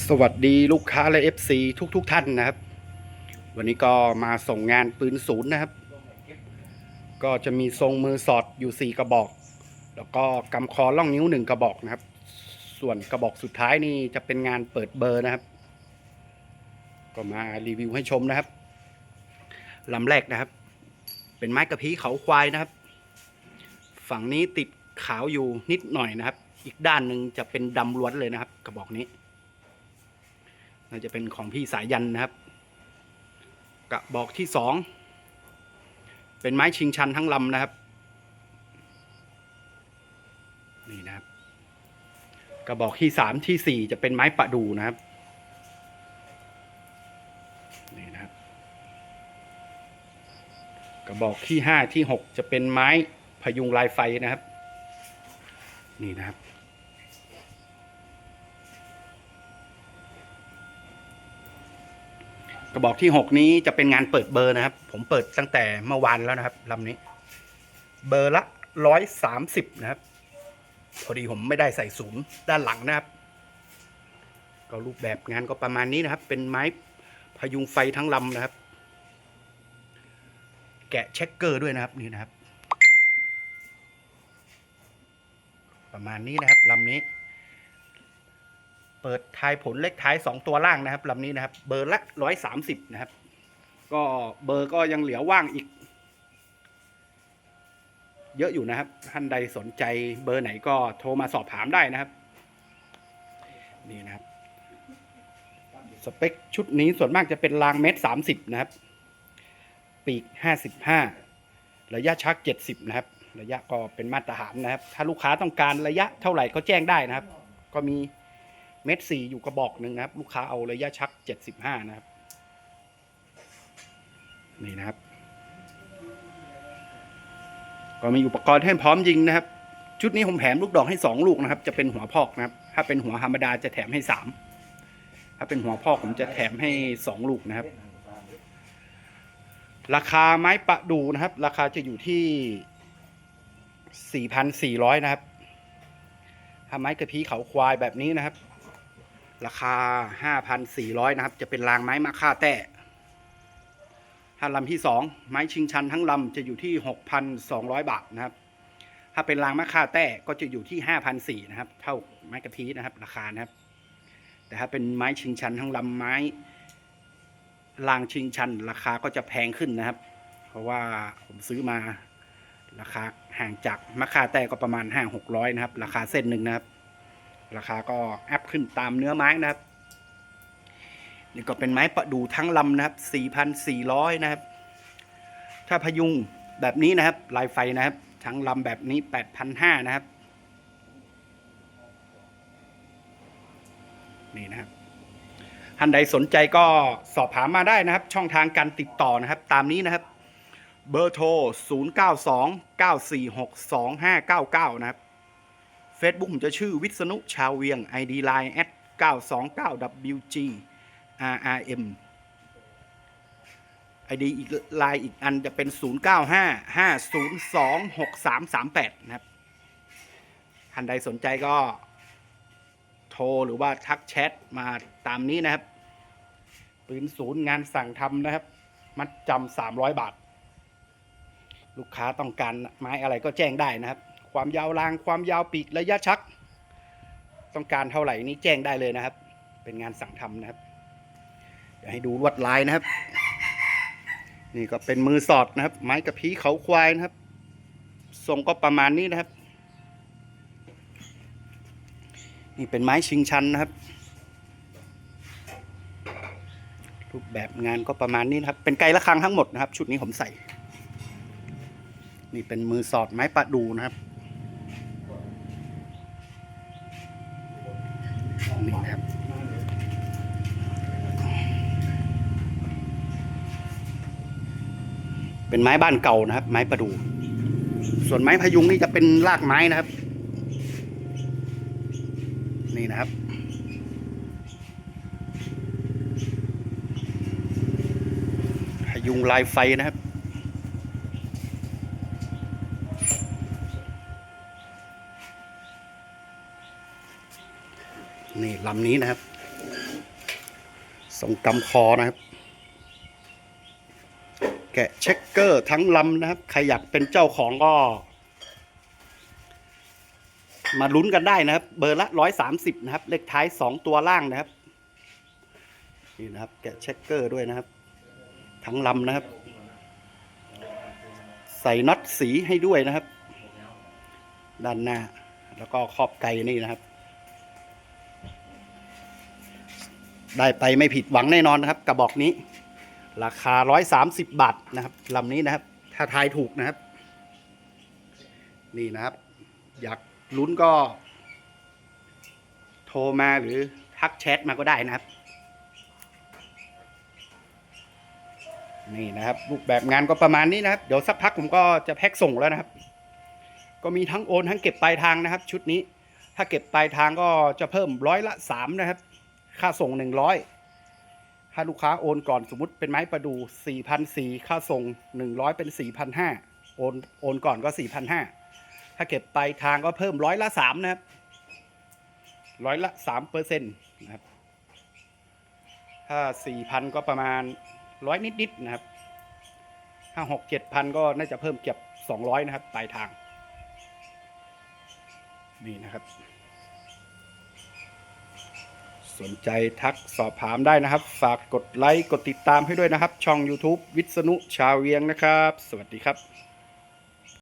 สวัสดีลูกค้าและ FC ทุกๆทท่านนะครับ วันนี้ก็มาส่งงานปืนศูนย์นะครับ ก็จะมีทรงมือสอดอยู่4กระบอก แล้วก็กำคอล่องนิ้ว1กระบอกนะครับ ส่วนกระบอกสุดท้ายนี่จะเป็นงานเปิดเบอร์นะครับ ก็มารีวิวให้ชมนะครับลำแรกนะครับ เป็นไม้กระพี้เขาควายนะครับ ฝั่งนี้ติดขาวอยู่นิดหน่อยนะครับ อีกด้านหนึ่งจะเป็นดำล้วนเลยนะครับ กระบอกนี้ น่าจะเป็นของพี่สายยันนะครับ กระบอกที่สองเป็นไม้ชิงชันทั้งลำนะครับ นี่นะครับ กระบอกที่สามที่สี่จะเป็นไม้ประดูนะครับนี่นะครับ กระบอกที่ห้าที่หกจะเป็นไม้พยุงลายไฟนะครับ นี่นะครับ กระบอกที่หกนี้จะเป็นงานเปิดเบอร์นะครับ ผมเปิดตั้งแต่เมื่อวานแล้วนะครับลำนี้ เบอร์ละร้อยสามสิบนะครับ พอดีผมไม่ได้ใส่ศูนย์ด้านหลังนะครับ ก็รูปแบบงานก็ประมาณนี้นะครับ เป็นไม้พยุงไฟทั้งลำนะครับ แกะเช็คเกอร์ด้วยนะครับนี่นะครับ ประมาณนี้นะครับลำนี้ เปิดทายผลเลขท้าย 2 ตัวล่างนะครับลำนี้นะครับ เบอร์ละร้อยสามสิบนะครับ ก็เบอร์ก็ยังเหลือว่างอีก เยอะอยู่นะครับ ท่านใดสนใจเบอร์ไหนก็โทรมาสอบถามได้นะครับ นี่นะครับ สเปคชุดนี้ส่วนมากจะเป็นรางเมตรสามสิบนะครับ ปีกห้าสิบห้าระยะชักเจ็ดสิบนะครับ ระยะก็เป็นมาตรฐานนะครับ ถ้าลูกค้าต้องการระยะเท่าไหร่ก็แจ้งได้นะครับ ก็มี เม็ดสี่อยู่กระบอกหนึ่งนะครับ ลูกค้าเอาระยะชักเจ็ดสิบห้านะครับ นี่นะครับ ก็มีอุปกรณ์ให้พร้อมยิงนะครับ ชุดนี้ผมแถมลูกดอกให้สองลูกนะครับ จะเป็นหัวพอกนะครับ ถ้าเป็นหัวธรรมดาจะแถมให้สามถ้าเป็นหัวพอกผมจะแถมให้สองลูกนะครับ ราคาไม้ประดูนะครับ ราคาจะอยู่ที่สี่พันสี่ร้อยนะครับถ้าไม้กระพี้เขาควายแบบนี้นะครับ ราคา 5,400 นะครับ จะเป็นรางไม้มาค่าแต้ถ้าลำที่ 2 ไม้ชิงชันทั้งลำจะอยู่ที่ 6,200 บาทนะครับ ถ้าเป็นรางมะค่าแต้ก็จะอยู่ที่ 5,400นะครับ เท่าไม้กระพี้นะครับ ราคานะครับ แต่ถ้าเป็นไม้ชิงชันทั้งลำไม้รางชิงชัน ราคาก็จะแพงขึ้นนะครับ เพราะว่าผมซื้อมาราคาห่างจากมะค่าแต้ก็ประมาณห้าหกร้อยนะครับ ราคาเส้นหนึ่งนะครับ ราคาก็อัพขึ้นตามเนื้อไม้นะครับ นี่ก็เป็นไม้ประดูทั้งลำนะครับสี่พันสี่ร้อยนะครับ ถ้าพยุงแบบนี้นะครับ ลายไฟนะครับ ทั้งลำแบบนี้แปดพันห้านะครับ นี่นะครับท่านใดสนใจก็สอบถามมาได้นะครับ ช่องทางการติดต่อนะครับ ตามนี้นะครับ เบอร์โทร 0929462599 นะครับ Facebook ผมจะชื่อวิษณุชาวเวียง ID Line at 929WG RRM ID อีกไลน์อีกอันจะเป็น 0955026338 นะครับท่านใดสนใจก็โทรหรือว่าทักแชทมาตามนี้นะครับ ปืนศูนย์งานสั่งทำนะครับ มัดจำ300 บาท ลูกค้าต้องการไม้อะไรก็แจ้งได้นะครับ ความยาวราง ความยาวปีกระยะชัก ต้องการเท่าไหร่นี้แจ้งได้เลยนะครับ เป็นงานสั่งทำนะครับเดี๋ยวให้ดูลวดลายนะครับ นี่ก็เป็นมือสอดนะครับ ไม้กระพี้เขาควายนะครับ ทรงก็ประมาณนี้นะครับ นี่เป็นไม้ชิงชันนะครับ รูปแบบงานก็ประมาณนี้นะครับ เป็นไกลระฆังทั้งหมดนะครับ ชุดนี้ผมใส่นี่เป็นมือสอดไม้ประดูนะครับ เป็นไม้บ้านเก่านะครับ ไม้ประดูส่วนไม้พยุงนี่จะเป็นรากไม้นะครับ นี่นะครับ พยุงลายไฟนะครับนี่ลำนี้นะครับส่งกำคอนะครับ แกะเช็คเกอร์ทั้งลำนะครับ ใครอยากเป็นเจ้าของก็ มาลุ้นกันได้นะครับ เบอร์ละร้อยสามสิบนะครับ เลขท้ายสองตัวล่างนะครับ นี่นะครับ แกะเช็คเกอร์ด้วยนะครับ ทั้งลำนะครับ ใส่น็อตสีให้ด้วยนะครับ ด้านหน้า แล้วก็ครอบไกนี่นะครับ ได้ไปไม่ผิดหวังแน่นอนนะครับ กระบอกนี้ ราคา 130 บาทนะครับลำนี้นะครับ ถ้าทายถูกนะครับ นี่นะครับ อยากลุ้นก็ โทรมาหรือทักแชทมาก็ได้นะครับ นี่นะครับ รูปแบบงานก็ประมาณนี้นะครับ เดี๋ยวสักพักผมก็จะแพ็คส่งแล้วนะครับ ก็มีทั้งโอนทั้งเก็บปลายทางนะครับ ชุดนี้ ถ้าเก็บปลายทางก็จะเพิ่มร้อยละสามนะครับ ค่าส่งหนึ่งร้อย ถ้าลูกค้าโอนก่อนสมมติเป็นไม้ประดูสี่พันสี่ค่าส่งหนึ่งร้อยเป็นสี่พันห้าโอนโอนก่อนก็สี่พันห้าถ้าเก็บปลายทางก็เพิ่มร้อยละสามนะครับ ร้อยละสามเปอร์เซ็นต์นะครับ ถ้าสี่พันก็ประมาณร้อยนิด ๆ นะครับ ถ้าหกเจ็ดพันก็น่าจะเพิ่มเก็บสองร้อยนะครับ ปลายทาง นี่นะครับ สนใจทักสอบถามได้นะครับ ฝากกดไลค์ กดติดตามให้ด้วยนะครับ ช่อง YouTube วิษณุชาวเวียงนะครับ สวัสดีครับ